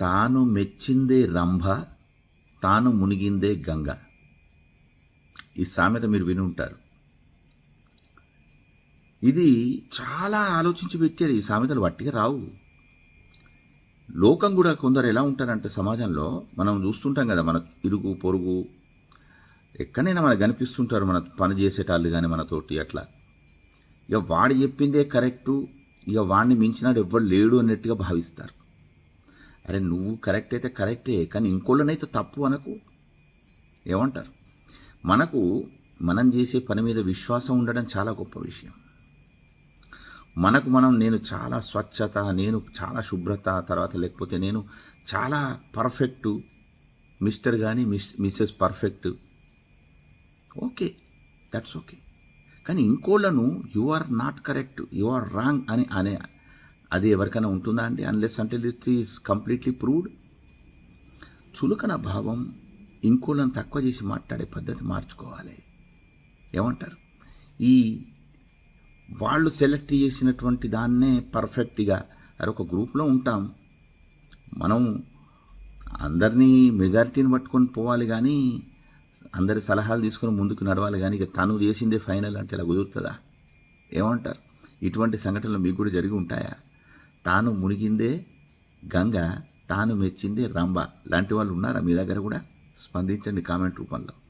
తాను మెచ్చిందే రంభ తాను మునిగిందే గంగ. ఈ సామెత మీరు విని ఉంటారు. ఇది చాలా ఆలోచించి పెట్టారు. ఈ సామెతలు వట్టిగా రావు. లోకం కూడా కొందరు ఎలా ఉంటారంటే సమాజంలో మనం చూస్తుంటాం కదా మన ఇరుగు పొరుగు. ఎక్కడైనా మనకు కనిపిస్తుంటారు మన పని చేసేటాళ్ళు కానీ మనతోటి అట్లా. ఇక వాడు చెప్పిందే కరెక్టు ఇక వాడిని మించినాడు ఎవ్వడు లేడు అన్నట్టుగా భావిస్తారు. అరే నువ్వు కరెక్ట్ అయితే కరెక్టే కానీ ఇంకోళ్ళనైతే తప్పు అనకు. ఏమంటారు? మనకు మనం చేసే పని మీద విశ్వాసం ఉండడం చాలా గొప్ప విషయం. మనకు మనం నేను చాలా స్వచ్ఛత నేను చాలా శుభ్రత తర్వాత లేకపోతే నేను చాలా పర్ఫెక్ట్ మిస్టర్ కానీ miss Mrs perfect okay that's okay కానీ ఇంకోళ్ళను you are not correct you are wrong అని అనే అది ఎవరికైనా ఉంటుందా అండి? అన్లెస్ అంటే ఇట్ ఈస్ కంప్లీట్లీ ప్రూవ్డ్ చులకన భావం ఇంకోళ్ళని తక్కువ చేసి మాట్లాడే పద్ధతి మార్చుకోవాలి. ఏమంటారు? ఈ వాళ్ళు సెలెక్ట్ చేసినటువంటి దాన్నే పర్ఫెక్ట్గా అరే ఒక గ్రూప్లో ఉంటాం. మనం అందరినీ మెజారిటీని పట్టుకొని పోవాలి కానీ అందరి సలహాలు తీసుకొని ముందుకు నడవాలి కానీ ఇక తను చేసిందే ఫైనల్ అంటే ఇలా కుదురుతుందా? ఏమంటారు? ఇటువంటి సంఘటనలు మీకు కూడా జరిగి ఉంటాయా? తాను మునిగిందే గంగ తాను మెచ్చిందే రంభ. లాంటి వాళ్ళు ఉన్నారా మీ దగ్గర కూడా? స్పందించండి కామెంట్ రూపంలో.